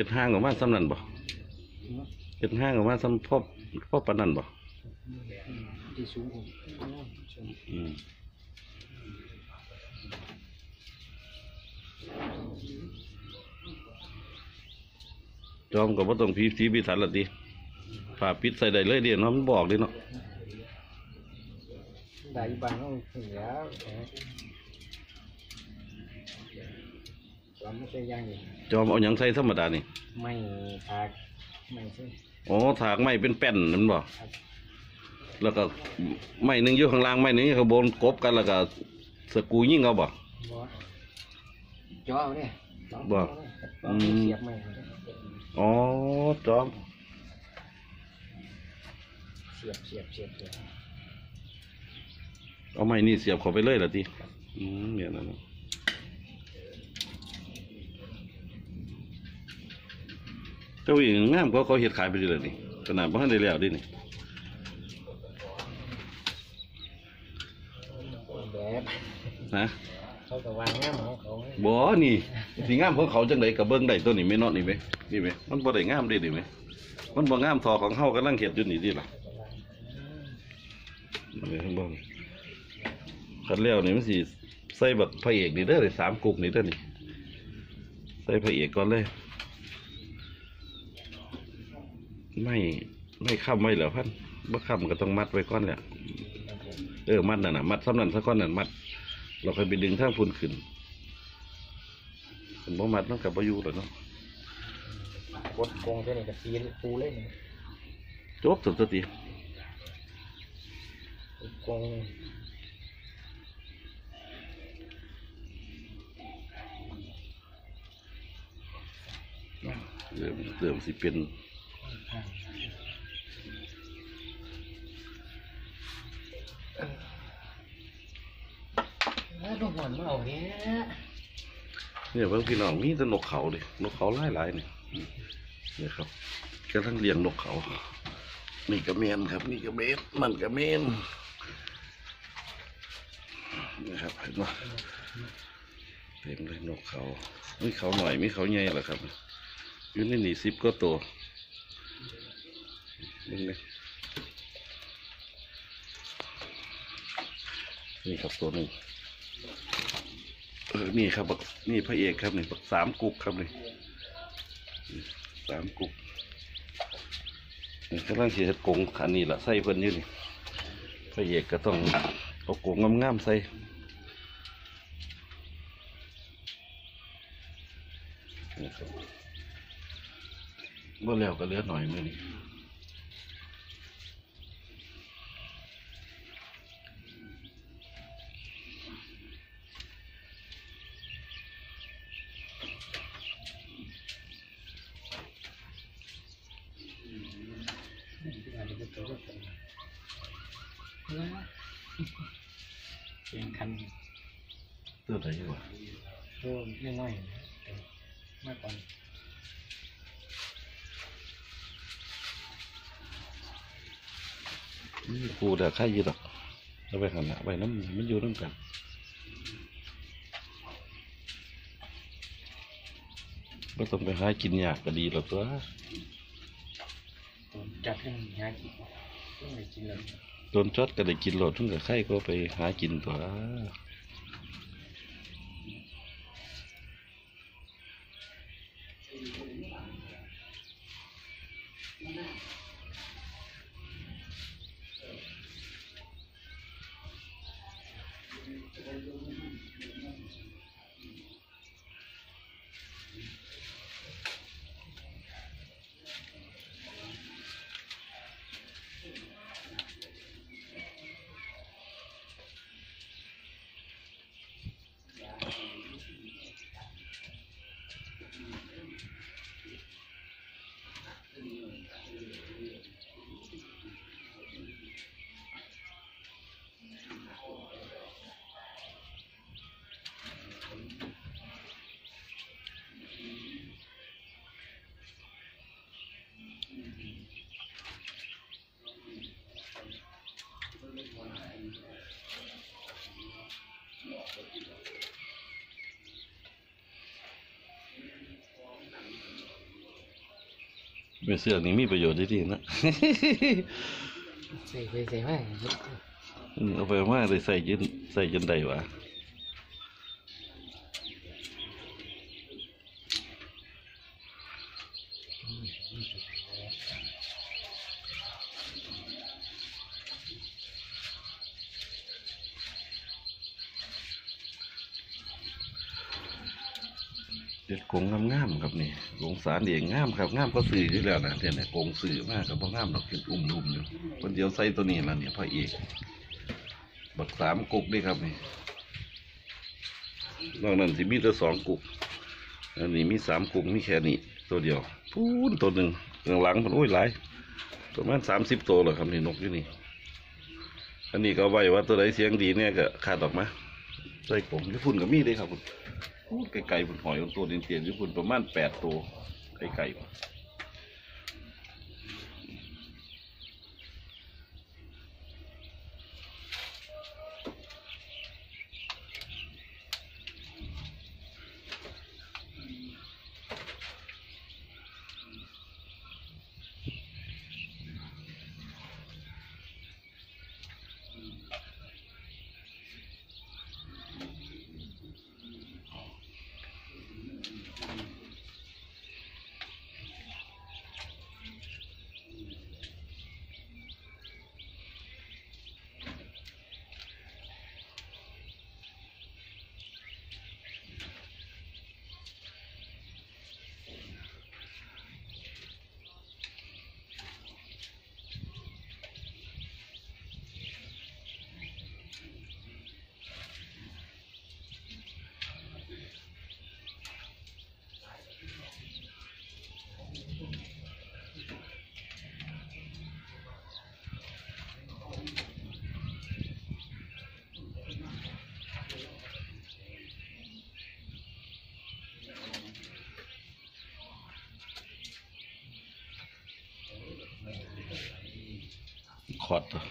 ฮ็ดห้างออกมาซ้ำนั่นบ่เฮ็ดห้างออกมาซ้ำพ่อพ่อปานนั่นบ่ที่สูงผมอืมจอมก็บ่ต้องพีสีพิสันละติผ้าปิดใส่ได้เลยเดิเนาะมันบอกเดิเนาะได้บางต้องเหลือ เราไม่ใช่ย่างเองจอมเอาหยังใส่ธรรมดานี่ไม่ทากไม่ใช่ อ๋อถากไม้เป็นแป้นนั่นบ่แล้วก็ไม้หนึงอยู่ข้างล่างไม้หนึงอยู่ข้างบนกบกันแล้วก็สกรูยิงเอาบ่บ่จ่อเอาเนี่ยลองบ่เอาเนี่ยลองเสียบไม่อ๋อจอมเสียบเสียบเสียบเสียบเอาไม้นี่เสียบเข้าไปเลยล่ะติอืมเนี่ยนั่นน่ะ จ้าอีกงามก็เขาเฮ็ดขายไปดีเลยนี่ขนาดบ่ทันได้แล้วดินี่แบบนะเขาก็วางงามของเขาบ่นี่สิงามของเขาจังไดก็เบิ่งได้ตัวนี้แม่เนาะนี่แม่นี่แม่มันบ่ได้งามเด้นี่แม่มันบ่งามทอของเฮากำลังเฮ็ดอยู่นี่ดิล่ะนี่เบิ่งคันแล้วนี่มันสิใส่บักพระเอกนี่เด้อได้สามกุกนี่เด้อนี่ใส่พระเอกก่อนเลย ไม่ไม่ค้ำไว้แล้วพันบ่ค้ำก็ต้องมัดไว้ก่อนแหละเออมัดนั่นน่ะมัดสำนันซะก่อนนั่นมัด เราค่อยไปดึงทางพุ่นขึ้นผมบ่มัดมันกับบ่อยู่แล้วเนาะกดกงเท่านี้ก็ตีนปูเลยนี่จบสุดสติกงเริ่มเริ่มสิเป็น แล้วก็หอนมาเอาเนี่ยเนี่ยเพิ่งพี่น้องมีแต่นกเขาดินกเขาหลายหลายๆนี่เนี่ยครับกำลังเลี้ยงนกเขา นี่ก็เมนครับ นี่ก็เมนมันก็เมนนะครับเห็นไหมเต็มเลยนกเขามีเขาหน่อยมีเขาใหญ่แหละครับอยู่ในนี่สิบก็ตัวนี่เลยนี่ครับตัวหนึ่ง เออนี่ครับบักนี่พระเอกครับนี่บักสามกุกครับนี่สามกุกนี่กำลังเสียกงขันนี่แหละใส่เพิ่นอยู่นี่พระเอกก็ต้องเอากงงามๆใส่นี่ครับว่แล้วก็เลือหน่อยมื่อนี้ เป็นคันตื้ออะไรอยู่วะเพิ่มน้อยๆแต่มากกว่านี่ปูแต่ข้ายีดอกเอาไปหันละไปน้ำมันอยู่น้ำกันก็ต้องไปหากินยากก็ดีแล้วตัว โดนจับให้มันหากินต้องไปกินเลยโดนจอดก็ได้กินหลดทุ่งกับไข่ก็ไปหากินตัวอืม ป็นเสื้อนี่มีประโยชน์ดีๆนะใส่ใส่ใส่ไว้อืมเอาไปมาได้ใส่ยืนใส่จนได้วะ เด็กงงามๆครับนี่กงสารเองงามครับงามก็สื่ออยู่แล้วนะเนี่ยเนี่ยกงสื่อมากครับเพราะงามดอกเป็นอุ้มลุมอยู่คนเดียวใส่ตัวนี้ล้วเนี่ยพระเอกบักสามกุกนี่ครับนี่นอกนั้นสิมีแต่สองกุกอันนี้มีสามกุกมีแค่นี้ตัวเดียวพูนตัวหนึ่งข้างหลังมันโอ้ยหลายประมาณสามสิบตัวเลยครับนี่นกอยู่นี่อันนี้ก็เอาไว้ว่าตัวใดเสียงดีเนี่ยก็ขาดออกมาใส่กลมญี่ปุ่นก็มีได้ครับคุณ ไก่ๆผุนหอยของตัวเตียนๆญี่ปุ่นประมาณแปดตัวไก่ๆข อดตัว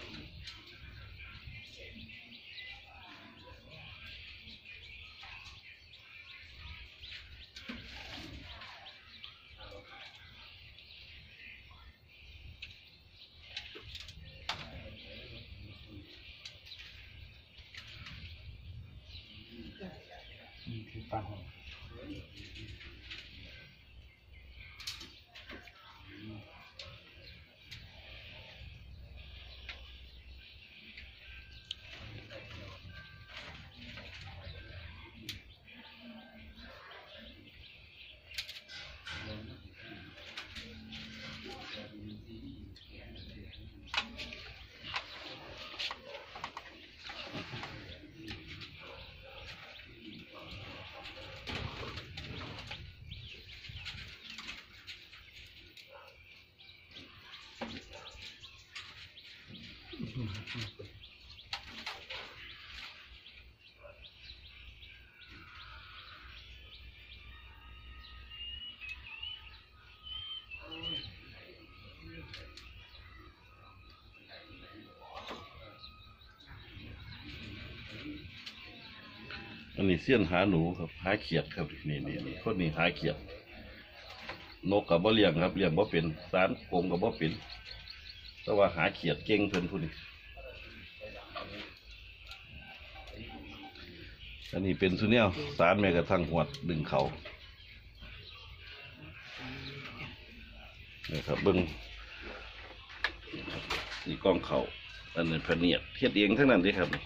อัันนี้เสี้ยนหาหนูครับ หาเขียดครับนี่นี่นี่คนนี้หาเขียด นกกับบ่เลี้ยงครับเลี้ยงบ่เป็นสารกงกับบ่เป็นแต่ว่าหาเขียดเก่งเพิ่นผู้นี้อันนี้เป็นสุเนียวสารแม้กระทั่งหวดดึงเขานี่ครับเบิ้งนี่กล้องเขาอันนี้พเนียดเทียดเองทั้งนั้นเลยครับนี่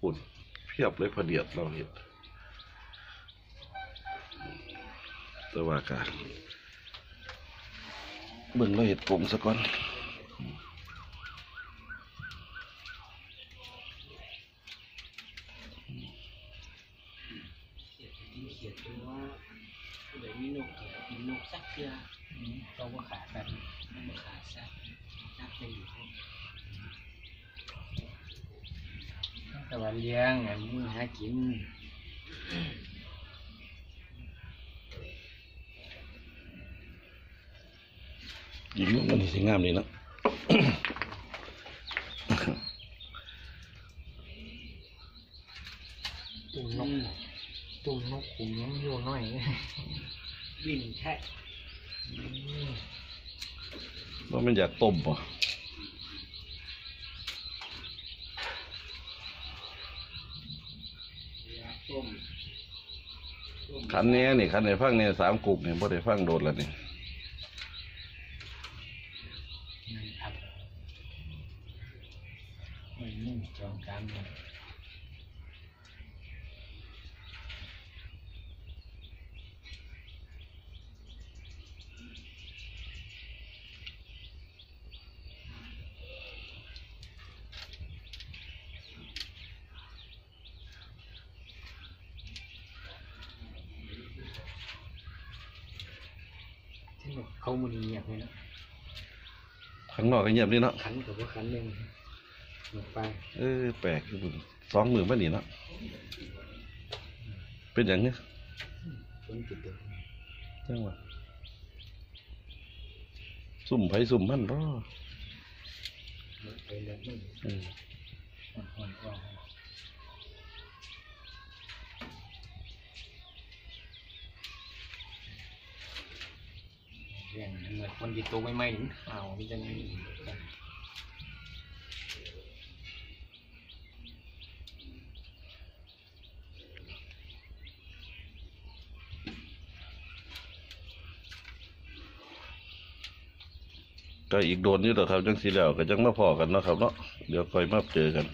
ปุ่น พียบเลยพะเนียดเราเห็นแต่ว่าการเบิ่งเราเห็ดกลมซะก่อนเขียนดูว่าเดี๋ยวมีนกเขียนกินนกสักเทือเราก็ขาดแบบมันขาดสักนับจะอยู่ห้อง แต่ว่าเลี้ยงอันนี้หากินยิ้มมันนี่สิงามดีเนาะตุ่มนกตุ่มนกขุมยังอยู่หน่อยวิ่งแค่อืมว่ามันอยากต้มป่ะ ต้มต้ม ขันเนี้ยนี่ขันในฟังเนี่ยสามกลุ่มเนี่ยพอได้ฟังโดดแล้วนี่นั่นครับไม่นุ่งจองกาง เลยที่แบบเขามันเงียบเลยเนาะข้างนอกก็เงียบนี่เนาะขันกับว่าขันหนึ่งหมดไปเออแปลกอยู่บุญสองมือมานี่เนาะเป็นอย่างเนี้ยฝนติดตัวจังหวะซุ่มไผซุ่มมันบ่ หมดไปเลยนู่นอืม อ่อนอ่อนอ่อน เรื่องเหมือนคนดีตัวไม่ไม่ถึงเอาที่จะนี่ก็อีกโดนอยู่ต่อครับจังสีแล้วก็จังมาพอกันเนาะครับเนาะเดี๋ยวคอยมาเจอกัน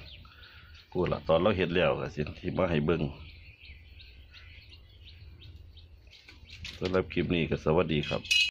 กูละตอนเราเห็ดแล้วก็สิที่มาให้เบิ่งสำหรับคลิปนี้ก็สวัสดีครับ